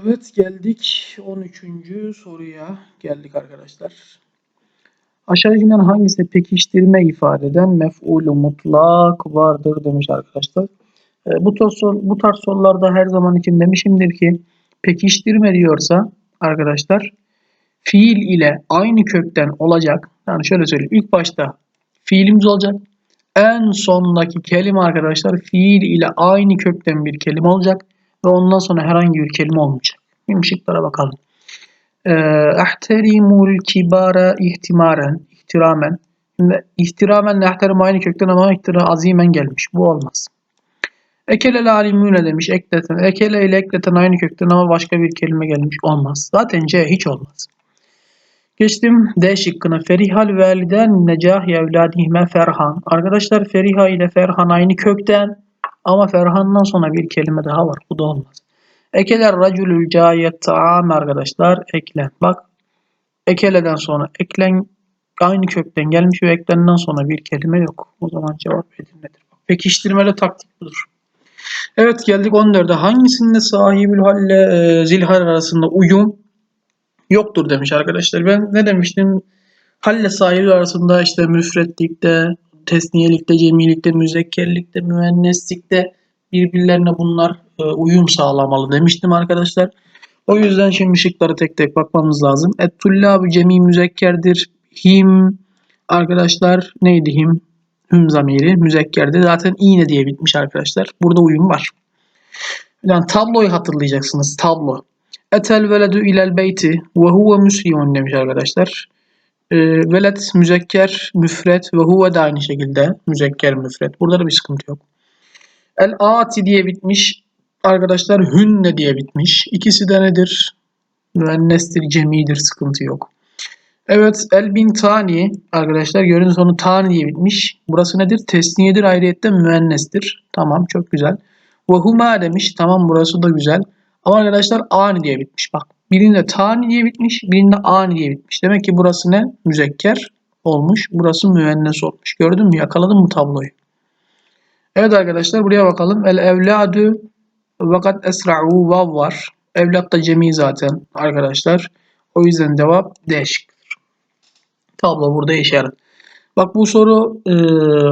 Evet geldik 13. soruya geldik arkadaşlar. Aşağıdakinden hangisi pekiştirme ifade eden mef'ulü mutlak vardır demiş arkadaşlar. E, bu, tarz, bu tarz sorularda her zaman için demişimdir ki pekiştirme diyorsa arkadaşlar fiil ile aynı kökten olacak. Yani şöyle söyleyeyim. İlk başta fiilimiz olacak. En sondaki kelime arkadaşlar fiil ile aynı kökten bir kelime olacak ve ondan sonra herhangi bir kelime olmayacak. Şimdi şıklara bakalım. Ee, Ahterimul kibara ihtimaren, ihtiramen. Şimdi ihtiramen ahterim aynı kökten ama ihtira azimen gelmiş. Bu olmaz. Ekele alimüne demiş. Ekleten. Ekele ile ekleten aynı kökten ama başka bir kelime gelmiş. Olmaz. Zaten C hiç olmaz. Geçtim D şıkkına. Ferihal veliden necah evladihime ferhan. Arkadaşlar Feriha ile Ferhan aynı kökten ama Ferhan'dan sonra bir kelime daha var. Bu da olmaz. Ekeler raculül cayet taam arkadaşlar. Eklen. Bak. Ekeleden sonra eklen aynı kökten gelmiş ve eklenden sonra bir kelime yok. O zaman cevap edilmedir. Pekiştirmeli taktik budur. Evet geldik 14'e. Hangisinde sahibül halle e, zilhal arasında uyum yoktur demiş arkadaşlar. Ben ne demiştim? Halle sahibi arasında işte müfretlikte, tesniyelikte, cemilikte, müzekkerlikte, müenneslikte birbirlerine bunlar e, uyum sağlamalı demiştim arkadaşlar. O yüzden şimdi şıkları tek tek bakmamız lazım. Et-tullâbu cemi müzekkerdir. Him arkadaşlar neydi him? Hüm zamiri müzekkerdi. Zaten iğne diye bitmiş arkadaşlar. Burada uyum var. Yani tabloyu hatırlayacaksınız. Tablo. Etel veledu ilel beyti ve huve demiş arkadaşlar. E, veled müzekker müfret ve huve de aynı şekilde müzekker müfret. Burada da bir sıkıntı yok. El ati diye bitmiş. Arkadaşlar hünne diye bitmiş. İkisi de nedir? Müennestir, cemidir. Sıkıntı yok. Evet el bin tani arkadaşlar gördüğünüz sonu tani diye bitmiş. Burası nedir? Tesniyedir ayrıyette müennestir. Tamam çok güzel. Ve huma demiş. Tamam burası da güzel. Ama arkadaşlar ani diye bitmiş. Bak birinde tani diye bitmiş. Birinde ani diye bitmiş. Demek ki burası ne? Müzekker olmuş. Burası müennes olmuş. Gördün mü? Yakaladın mı tabloyu? Evet arkadaşlar buraya bakalım. El evladu vakat esra'u vav var. Evlat da cemi zaten arkadaşlar. O yüzden cevap D şıkkıdır. Tablo burada işaret. Bak bu soru e,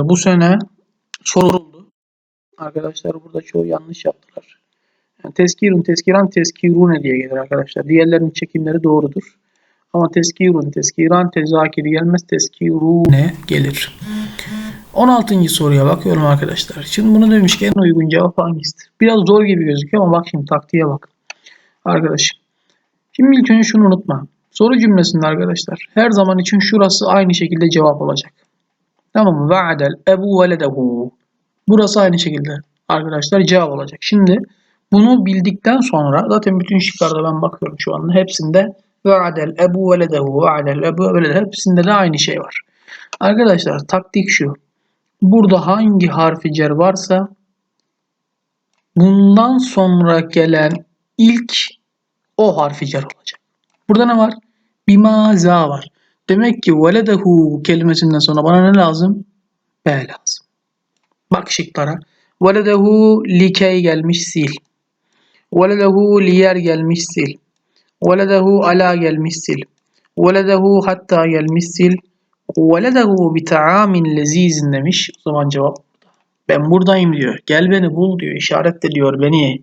bu sene soruldu. Arkadaşlar burada çoğu yanlış yaptılar. Teskirun, teskiran, teskirune diye gelir arkadaşlar. Diğerlerinin çekimleri doğrudur. Ama teskirun, teskiran, tezakiri gelmez. Teskirune gelir. 16. soruya bakıyorum arkadaşlar. Şimdi bunu demişken en uygun cevap hangisidir? Biraz zor gibi gözüküyor ama bak şimdi taktiğe bak. Arkadaşım. Şimdi ilk önce şunu unutma. Soru cümlesinde arkadaşlar her zaman için şurası aynı şekilde cevap olacak. Tamam mı? Va'del ebu veledehu. Burası aynı şekilde arkadaşlar cevap olacak. Şimdi bunu bildikten sonra zaten bütün şıklarda ben bakıyorum şu anda hepsinde va'del ebu veledehu va'del ebu veledehu hepsinde de aynı şey var. Arkadaşlar taktik şu. Burada hangi harfi cer varsa bundan sonra gelen ilk o harfi cer olacak. Burada ne var? Bimaza var. Demek ki veledehu kelimesinden sonra bana ne lazım? B lazım. Bak şıklara. Veledehu likey gelmiş sil. Veledehu liyer gelmiş sil. Veledehu ala gelmiş sil. Veledehu hatta gelmiş sil. Veledehu bi ta'amin demiş. O zaman cevap. Ben buradayım diyor. Gel beni bul diyor. İşaret de diyor beni.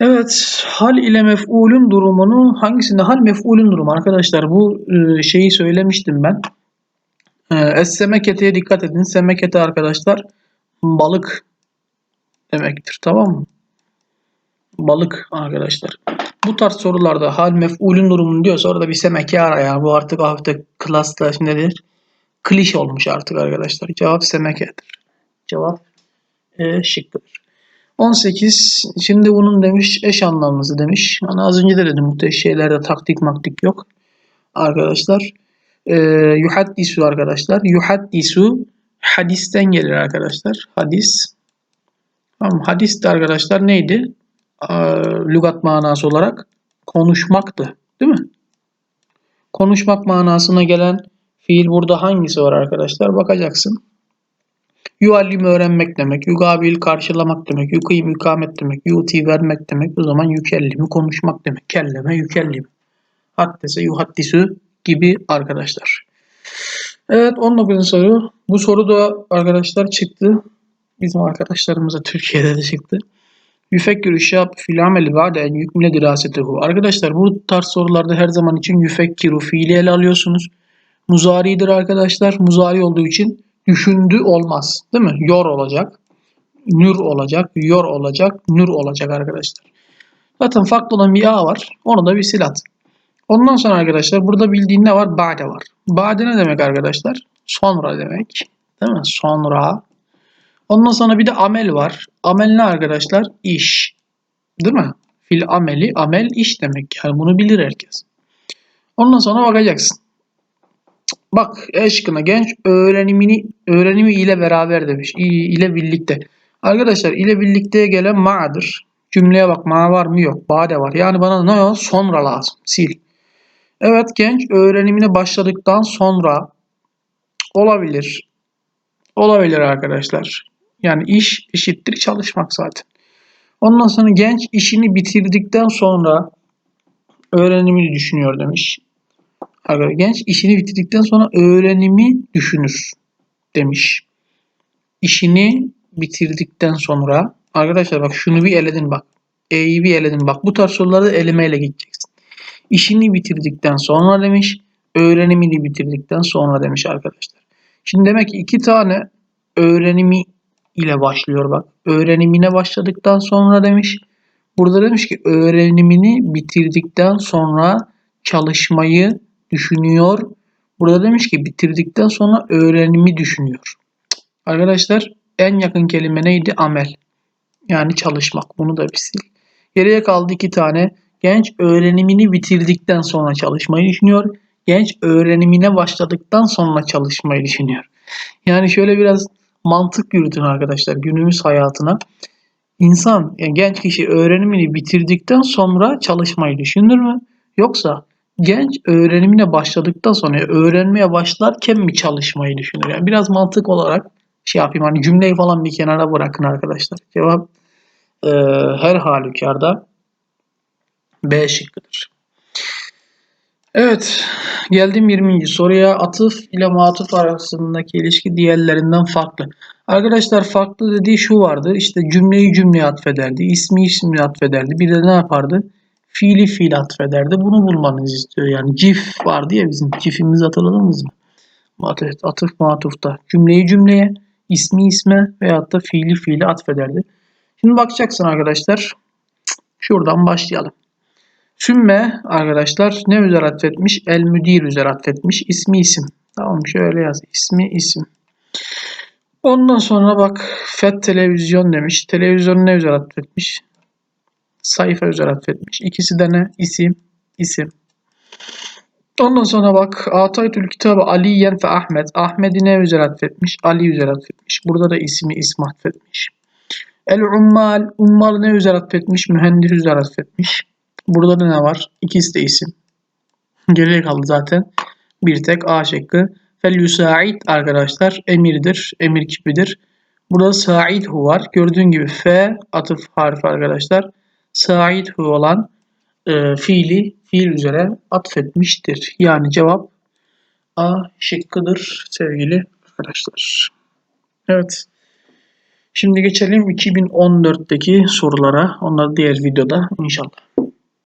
Evet. Hal ile mef'ulün durumunu hangisinde? Hal mef'ulün durumu arkadaşlar. Bu e, şeyi söylemiştim ben. E, Es-semeketeye dikkat edin. Semekete arkadaşlar balık demektir. Tamam mı? Balık arkadaşlar. Bu tarz sorularda hal mef'ulün durumunu diyorsa orada bir semeke ara ya. Bu artık hafifte klasta nedir? Kliş olmuş artık arkadaşlar. Cevap semekedir. Cevap e, şıkkıdır. 18. Şimdi bunun demiş eş anlamlısı demiş. Hani az önce de dedim bu şeylerde taktik maktik yok. Arkadaşlar. E, yuhaddisu arkadaşlar. Yuhaddisu hadisten gelir arkadaşlar. Hadis. Tamam, hadis de arkadaşlar neydi? Ee, lügat manası olarak konuşmaktı. Değil mi? Konuşmak manasına gelen fiil burada hangisi var arkadaşlar? Bakacaksın. Yuallim öğrenmek demek. Yugabil karşılamak demek. Yukim ikamet demek. Yuti vermek demek. O zaman yükellimi konuşmak demek. Kelleme yükellim. Haddese yuhaddisü gibi arkadaşlar. Evet 19. soru. Bu soru da arkadaşlar çıktı. Bizim arkadaşlarımıza Türkiye'de de çıktı. Yüfekkür şab fil ameli ba'de en yükmile dirasetehu. Arkadaşlar bu tarz sorularda her zaman için yüfekkiru fiili ele alıyorsunuz. Muzaridir arkadaşlar. Muzari olduğu için düşündü olmaz. Değil mi? Yor olacak. Nür olacak. Yor olacak. Nür olacak arkadaşlar. Zaten farklı olan bir A var. Onu da bir silat. Ondan sonra arkadaşlar burada bildiğin ne var? Ba'de var. Ba'de ne demek arkadaşlar? Sonra demek. Değil mi? Sonra. Ondan sonra bir de amel var. Amel ne arkadaşlar? İş. Değil mi? Fil ameli, amel iş demek. Yani bunu bilir herkes. Ondan sonra bakacaksın. Bak eşkına genç öğrenimini öğrenimi ile beraber demiş. İle birlikte. Arkadaşlar ile birlikte gelen ma'dır. Cümleye bak ma var mı yok. Bade var. Yani bana ne o? Sonra lazım. Sil. Evet genç öğrenimine başladıktan sonra olabilir. Olabilir arkadaşlar. Yani iş eşittir çalışmak zaten. Ondan sonra genç işini bitirdikten sonra öğrenimini düşünüyor demiş. Arkadaşlar genç işini bitirdikten sonra öğrenimi düşünür demiş. İşini bitirdikten sonra arkadaşlar bak şunu bir eledin bak. E'yi bir eledin bak. Bu tarz sorularda elemeyle gideceksin. İşini bitirdikten sonra demiş. Öğrenimini bitirdikten sonra demiş arkadaşlar. Şimdi demek ki iki tane öğrenimi ile başlıyor bak. Öğrenimine başladıktan sonra demiş. Burada demiş ki öğrenimini bitirdikten sonra çalışmayı düşünüyor. Burada demiş ki bitirdikten sonra öğrenimi düşünüyor. Arkadaşlar en yakın kelime neydi? Amel. Yani çalışmak. Bunu da bir sil. Geriye kaldı iki tane. Genç öğrenimini bitirdikten sonra çalışmayı düşünüyor. Genç öğrenimine başladıktan sonra çalışmayı düşünüyor. Yani şöyle biraz mantık yürütün arkadaşlar günümüz hayatına. İnsan, yani genç kişi öğrenimini bitirdikten sonra çalışmayı düşünür mü? Yoksa genç öğrenimine başladıktan sonra yani öğrenmeye başlarken mi çalışmayı düşünür? Yani biraz mantık olarak şey yapayım hani cümleyi falan bir kenara bırakın arkadaşlar. Cevap e, her halükarda B şıkkıdır. Evet, geldim 20. soruya. Atıf ile matuf arasındaki ilişki diğerlerinden farklı. Arkadaşlar farklı dediği şu vardı. İşte cümleyi cümleye atfederdi. ismi ismi atfederdi. Bir de ne yapardı? Fiili fiil atfederdi. Bunu bulmanızı istiyor. Yani cif vardı ya bizim. Cifimizi hatırladınız mı? Atıf matufta. Cümleyi cümleye, ismi isme veyahut da fiili fiili atfederdi. Şimdi bakacaksın arkadaşlar. Şuradan başlayalım. Sümme arkadaşlar ne üzere atfetmiş? El müdir üzere atfetmiş. İsmi isim. Tamam şöyle yaz. İsmi isim. Ondan sonra bak FET televizyon demiş. Televizyon ne üzere atfetmiş? Sayfa üzere atfetmiş. İkisi de ne? İsim. isim. Ondan sonra bak Ataytül kitabı Aliyen ve Ahmet. Ahmet'i ne üzere atfetmiş? Ali üzere atfetmiş. Burada da ismi ismi atfetmiş. El ummal. Ummal ne üzere atfetmiş? Mühendis üzere atfetmiş. Burada da ne var? İkisi de isim. Geriye kaldı zaten. Bir tek A şıkkı. Fel arkadaşlar emirdir. Emir kipidir. Burada saidhu var. Gördüğün gibi F atıf harfi arkadaşlar. Saidhu olan e, fiili fiil üzere atfetmiştir. Yani cevap A şıkkıdır sevgili arkadaşlar. Evet. Şimdi geçelim 2014'teki sorulara. Onlar diğer videoda inşallah.